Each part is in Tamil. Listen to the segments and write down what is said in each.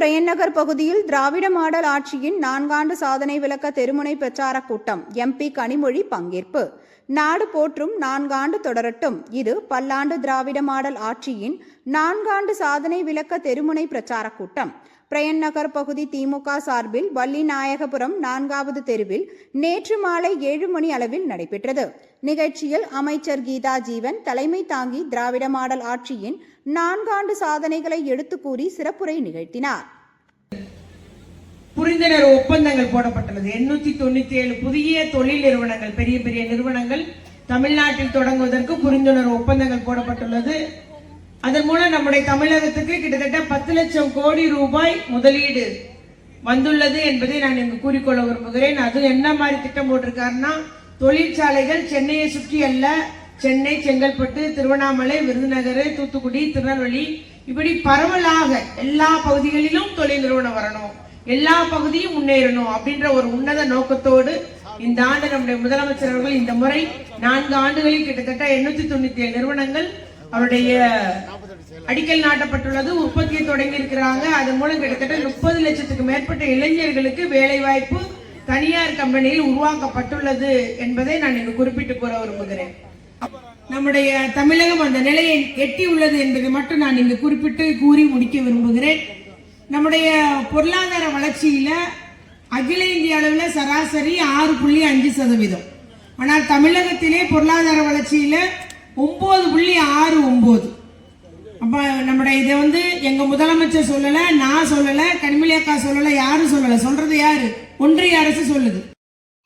பிரயன்நகர் பகுதியில் திராவிட மாடல் ஆட்சியின் நான்காண்டு சாதனை விளக்க தெருமுனை பிரச்சார கூட்டம். எம்பி கனிமொழி பங்கேற்பு. நாடு போற்றும் நான்காண்டு தொடரட்டும். இது பல்லாண்டு திராவிட மாடல் ஆட்சியின் நான்காண்டு சாதனை விளக்க தெருமுனை பிரச்சார கூட்டம். பிரயன் நகர் பகுதி திமுக சார்பில் வள்ளிநாயகபுரம் நான்காவது தெருவில் நேற்று மாலை ஏழு மணி அளவில் நடைபெற்றது. நிகழ்ச்சியில் அமைச்சர் கீதா ஜீவன் தலைமை தாங்கி திராவிட மாடல் ஆட்சியின் நான்காண்டு சாதனைகளை எடுத்து கூறி சிறப்புரை நிகழ்த்தினார். புரிந்துணர்வு ஒப்பந்தங்கள் போடப்பட்டுள்ளது. எண்ணூத்தி தொண்ணூத்தி ஏழு புதிய தொழில் நிறுவனங்கள் பெரிய பெரிய நிறுவனங்கள் தமிழ்நாட்டில் தொடங்குவதற்கு புரிந்துணர்வு ஒப்பந்தங்கள் போடப்பட்டுள்ளது. அதன் மூலம் நம்முடைய தமிழகத்துக்கு கிட்டத்தட்ட பத்து லட்சம் கோடி ரூபாய் முதலீடு வந்துள்ளது என்பதை நான் இங்கு கூறிக்கொள்ள விரும்புகிறேன். அது என்ன மாதிரி திட்டம் போட்டிருக்காருன்னா தொழிற்சாலைகள் சென்னையை சுற்றி அல்ல. சென்னை செங்கல்பட்டு திருவண்ணாமலை விருதுநகர் தூத்துக்குடி திருநெல்வேலி. இப்படி பரவலாக எல்லா பகுதிகளிலும் தொழில் நிறுவனம் வரணும். எல்லா பகுதியும் முன்னேறணும் அப்படின்ற ஒரு உன்னத நோக்கத்தோடு இந்த ஆண்டு நம்முடைய முதலமைச்சர் அவர்கள் இந்த முறை நான்கு ஆண்டுகளில் கிட்டத்தட்ட எண்ணூத்தி தொண்ணூத்தி ஏழு நிறுவனங்கள் அவருடைய அடிக்கல் நாட்டப்பட்டுள்ளது உற்பத்தியை தொடங்கி இருக்கிறாங்க அதன் மூலம் கிட்டத்தட்ட முப்பது லட்சத்துக்கு மேற்பட்ட இளைஞர்களுக்கு வேலை வாய்ப்பு தனியார் கம்பெனியில் உருவாக்கப்பட்டுள்ளது என்பதை நான் இங்கு குறிப்பிட்டு கூற விரும்புகிறேன். நம்முடைய தமிழகம் அந்த நிலையை எட்டி உள்ளது என்பதை மட்டும் நான் இங்கு குறிப்பிட்டு கூறி முடிக்க விரும்புகிறேன். நம்முடைய பொருளாதார வளர்ச்சியில அகில இந்திய அளவில் சராசரி ஆறு புள்ளி அஞ்சு சதவீதம். ஆனால் தமிழகத்திலே பொருளாதார வளர்ச்சியில ஒன்பது புள்ளி ஆறு ஒன்பது அப்போ நம்முடைய இதை வந்து எங்க முதலமைச்சர் சொல்லலை நான் சொல்லலை கனிமொழி அக்கா சொல்லலை யாரும் சொல்லலை. சொல்றது யாரு? ஒன்றிய அரசு சொல்லுது.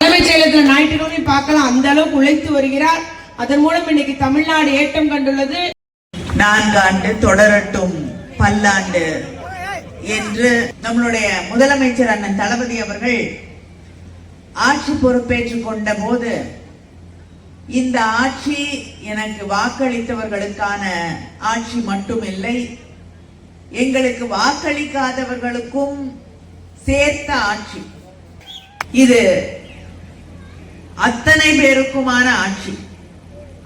தலைமைச் செயலகத்தில் ஞாயிற்றுக்கிழமை பார்க்கலாம். அந்த அளவுக்கு உழைத்து வருகிறார். அதன் மூலம் இன்னைக்கு தமிழ்நாடு ஏற்றம் கண்டுள்ளது. நான்காண்டு தொடரட்டும் பல்லாண்டு என்று நம்மளுடைய முதலமைச்சர் அண்ணன் தளபதி அவர்கள் ஆட்சி பொறுப்பேற்றுக் கொண்ட போது இந்த ஆட்சி எனக்கு வாக்களித்தவர்களுக்கான ஆட்சி மட்டுமில்லை. எங்களுக்கு வாக்களிக்காதவர்களுக்கும் சேர்த்த ஆட்சி. இது அத்தனை பேருக்குமான ஆட்சி.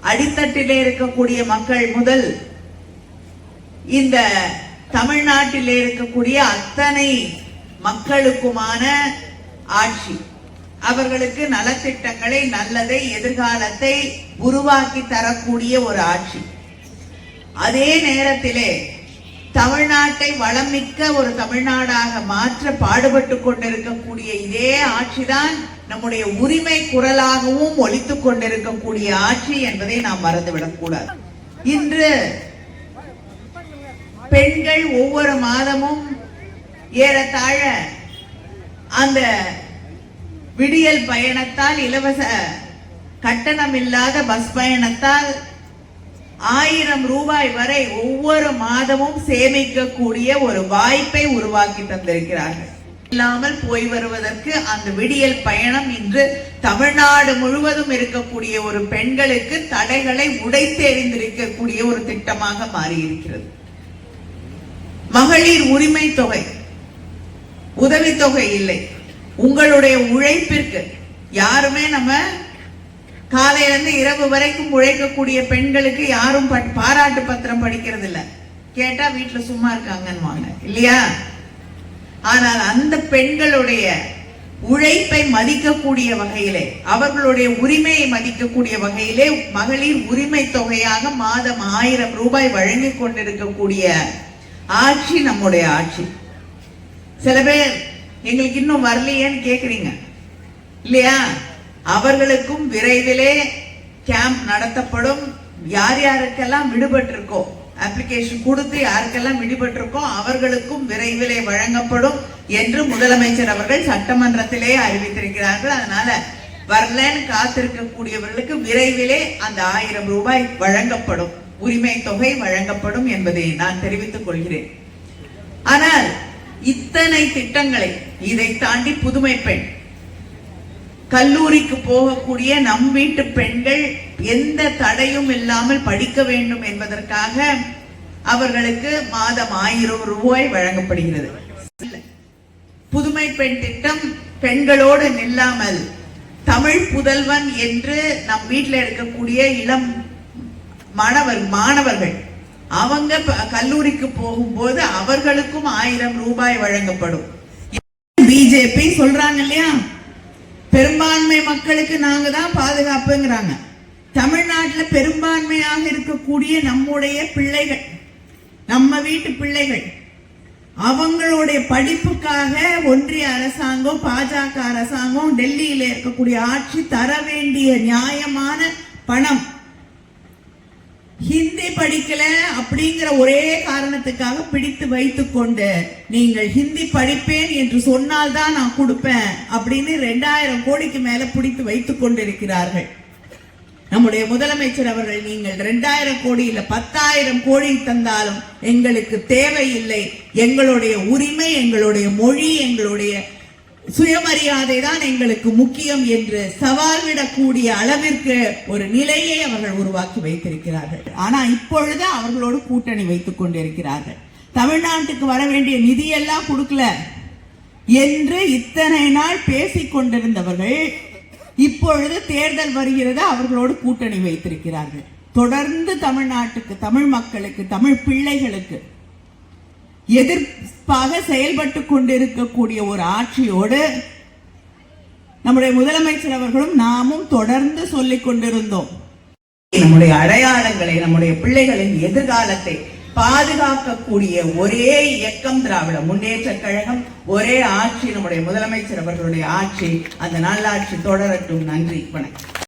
அடித்தட்டிலே இருக்கக்கூடிய மக்கள் முதல் இந்த தமிழ்நாட்டிலே இருக்கக்கூடிய அத்தனை மக்களுக்குமான ஆட்சி. அவர்களுக்கு நலத்திட்டங்களை நல்லதை எதிர்காலத்தை உருவாக்கி தரக்கூடிய ஒரு ஆட்சி. அதே நேரத்திலே தமிழ்நாட்டை வளமிக்க ஒரு தமிழ்நாடாக மாற்ற பாடுபட்டு கொண்டிருக்கக்கூடிய இதே ஆட்சிதான் நம்முடைய உரிமை குரலாகவும் ஒழித்து கொண்டிருக்கக்கூடிய ஆட்சி என்பதை நாம் மறந்துவிடக்கூடாது இன்று பெண்கள் ஒவ்வொரு மாதமும் ஏறத்தாழ அந்த விடியல் பயணத்தால் இலவச கட்டணம் இல்லாத பஸ் பயணத்தால் ஆயிரம் ரூபாய் வரை ஒவ்வொரு மாதமும் சேமிக்கக்கூடிய ஒரு வாய்ப்பை உருவாக்கி தந்திருக்கிறார்கள். இல்லாமல் போய் வருவதற்கு அந்த விடியல் பயணம் இன்று தமிழ்நாடு முழுவதும் இருக்கக்கூடிய ஒரு பெண்களுக்கு தடைகளை உடைத்தெறிந்திருக்கக்கூடிய ஒரு திட்டமாக மாறியிருக்கிறது. மகளிர் உரிமை தொகை உதவித்தொகை இல்லை. உங்களுடைய உழைப்பிற்கு யாருமே நம்ம காலையிலேருந்து இரவு வரைக்கும் உழைக்கக்கூடிய பெண்களுக்கு யாரும் பட்- பாராட்டு பத்திரம் படிக்கிறது இல்ல கேட்டா வீட்டுல சும்மா இருக்காங்கன்னு இல்லையா? ஆனால் அந்த பெண்களுடைய உழைப்பை மதிக்கக்கூடிய வகையிலே அவர்களுடைய உரிமையை மதிக்கக்கூடிய வகையிலே மகளிர் உரிமை தொகையாக மாதம் ஆயிரம் ரூபாய் வழங்கி கொண்டிருக்கக்கூடிய ஆட்சி நம்முடைய ஆட்சி. சில பேர் எங்களுக்கு இன்னும் வரலையேன்னு கேட்குறீங்க இல்லையா? அவர்களுக்கும் விரைவிலே கேம்ப் நடத்தப்படும். யார் யாருக்கெல்லாம் விடுபட்டிருக்கோ அப்ளிகேஷன் கொடுத்து யாருக்கெல்லாம் விடுபட்டிருக்கோ அவர்களுக்கும் விரைவிலே வழங்கப்படும் என்று முதலமைச்சர் அவர்கள் சட்டமன்றத்திலே அறிவித்திருக்கிறார்கள். அதனால வரலன்னு காத்திருக்கக்கூடியவர்களுக்கு விரைவிலே அந்த ஆயிரம் ரூபாய் வழங்கப்படும். உரிமை தொகை வழங்கப்படும் என்பதை நான் தெரிவித்துக் கொள்கிறேன். இத்தனை திட்டங்களை இதை தாண்டி புதுமை பெண். கல்லூரிக்கு போகக்கூடிய நம் வீட்டு பெண்கள் எந்த தடையும் இல்லாமல் படிக்க வேண்டும் என்பதற்காக அவர்களுக்கு மாதம் ஆயிரம் ரூபாய் வழங்கப்படுகிறது. புதுமை பெண் திட்டம் பெண்களோடு நில்லாமல் தமிழ் புதல்வன் என்று நம் வீட்டில் இருக்கக்கூடிய இளம் மாணவர் மாணவர்கள் அவங்க கல்லூரிக்கு போகும்போது அவர்களுக்கும் ஆயிரம் ரூபாய் வழங்கப்படும். பிஜேபி சொல்றாங்க இல்லையா? பெரும்பான்மை மக்களுக்கு நாங்க தான் பாதுகாப்புங்கிறாங்க. தமிழ்நாட்டில் பெரும்பான்மையாக இருக்கக்கூடிய நம்முடைய பிள்ளைகள் நம்ம வீட்டு பிள்ளைகள் அவங்களுடைய படிப்புக்காக ஒன்றிய அரசாங்கம் பாஜக அரசாங்கம் டெல்லியில இருக்கக்கூடிய ஆட்சி தர வேண்டிய நியாயமான பணம் ஹிந்தி படிக்கல அப்படிங்கிற ஒரே காரணத்துக்காக பிடித்து வைத்துக்கொண்டு நீங்கள் ஹிந்தி படிப்பேன் என்று சொன்னால்தான் நான் கொடுப்பேன் அப்படின்னு ரெண்டாயிரம் கோடிக்கு மேல பிடித்து வைத்துக் கொண்டிருக்கிறார்கள். நம்முடைய முதலமைச்சர் அவர்கள் நீங்கள் ரெண்டாயிரம் கோடி இல்ல பத்தாயிரம் கோடி தந்தாலும் எங்களுக்கு தேவையில்லை. எங்களுடைய உரிமை எங்களுடைய மொழி எங்களுடைய சுயமரியாதை தான் எங்களுக்கு முக்கியம் என்று சவால் விடக்கூடிய அளவிற்கு ஒரு நிலையை அவர்கள் உருவாக்கி வைத்திருக்கிறார்கள். ஆனா இப்பொழுது அவர்களோடு கூட்டணி வைத்துக் கொண்டிருக்கிறார்கள். தமிழ்நாட்டுக்கு வர வேண்டிய நிதியெல்லாம் கொடுக்கல என்று இத்தனை நாள் பேசிக் கொண்டிருந்தவர்கள் இப்பொழுது தேர்தல் வருகிறது அவர்களோடு கூட்டணி வைத்திருக்கிறார்கள். தொடர்ந்து தமிழ்நாட்டுக்கு தமிழ் மக்களுக்கு தமிழ் பிள்ளைகளுக்கு எதிர்ப்பாக செயல்பட்டு கொண்டிருக்கக்கூடிய ஒரு ஆட்சியோடு நம்முடைய முதலமைச்சர் அவர்களும் நாமும் தொடர்ந்து சொல்லிக் கொண்டிருந்தோம். நம்முடைய அடையாளங்களை நம்முடைய பிள்ளைகளின் எதிர்காலத்தை பாதுகாக்கக்கூடிய ஒரே இயக்கம் திராவிட முன்னேற்ற கழகம் ஒரே ஆட்சி நம்முடைய முதலமைச்சர் அவர்களுடைய ஆட்சி. அந்த நல்லாட்சி தொடரட்டும். நன்றி. வணக்கம்.